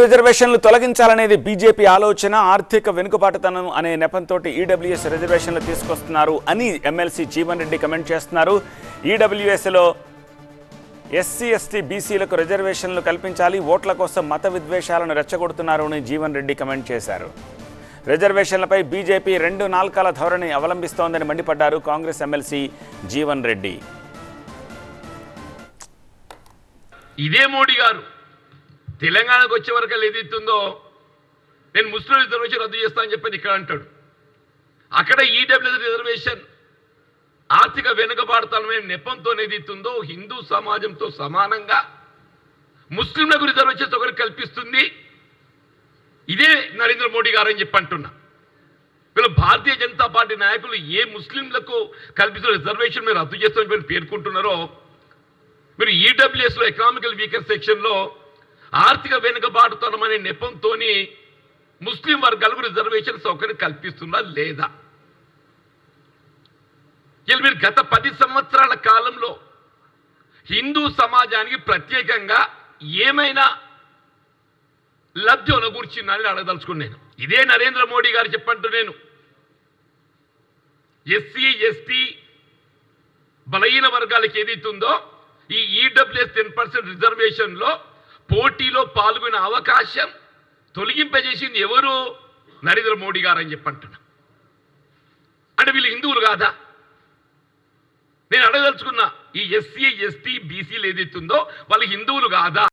రిజర్వేషన్లు తొలగించాలనేది బీజేపీ ఆలోచన ఆర్థిక వెనుకబాటుతనం అనే నెపంతో ఈడబ్ల్యూఎస్ రిజర్వేషన్లు తీసుకొస్తున్నారు అని ఎమ్మెల్సీ జీవన్ రెడ్డి కమెంట్ చేస్తున్నారు. ఈడబ్ల్యూఎస్లో ఎస్సీ ఎస్టీ బీసీలకు రిజర్వేషన్లు కల్పించాలి ఓట్ల కోసం మత విద్వేషాలను రెచ్చగొడుతున్నారు అని జీవన్ రెడ్డి కమెంట్ చేశారు. రిజర్వేషన్లపై బీజేపీ రెండు నాల్కాల ధోరణి అవలంబిస్తోందని మండిపడ్డారు కాంగ్రెస్ ఎమ్మెల్సీ జీవన్ రెడ్డి. ఇదే మోడీ గారు. తెలంగాణకు వచ్చే వరకు ఏదైతుందో నేను ముస్లిం రిజర్వేషన్ రద్దు చేస్తానని చెప్పని ఇక్కడ అంటాడు. అక్కడ ఈడబ్ల్యూ రిజర్వేషన్ ఆర్థిక వెనుకబాటుతనమైన నెపంతో ఏదైతుందో హిందూ సమాజంతో సమానంగా ముస్లింలకు రిజర్వేషన్ ఒకరికి కల్పిస్తుంది. ఇదే నరేంద్ర మోడీ గారు అని చెప్పి అంటున్నా. వీళ్ళు భారతీయ జనతా పార్టీ నాయకులు ఏ ముస్లింలకు కల్పిస్తున్న రిజర్వేషన్ మీరు రద్దు చేస్తామని మీరు పేర్కొంటున్నారో మీరు ఈడబ్ల్యూఎస్లో ఎకనామికల్ వీకర్ సెక్షన్లో ఆర్థిక వెనుకబాటుతనం అనే నెపంతో ముస్లిం వర్గాలకు రిజర్వేషన్ సౌకర్యం కల్పిస్తున్నా లేదా? ఇలా మీరు గత పది సంవత్సరాల కాలంలో హిందూ సమాజానికి ప్రత్యేకంగా ఏమైనా లబ్ధి గురించిందని అడగదలుచుకుని నేను. ఇదే నరేంద్ర మోడీ గారు చెప్పంటూ నేను. ఎస్సీ ఎస్టీ బలహీన వర్గాలకు ఏదైతుందో ఈ ఈడబ్ల్యూఎస్ టెన్ పర్సెంట్ రిజర్వేషన్లో పోటీలో పాల్గొనే అవకాశం తొలగింపజేసింది ఎవరు? నరేంద్ర మోడీ గారు అని చెప్పంటున్నా అంటే వీళ్ళు హిందువులు కాదా? నేను అడగదలుచుకున్నా ఈ ఎస్సీ ఎస్టీ బీసీలు ఏదైతుందో వాళ్ళు హిందువులు కాదా?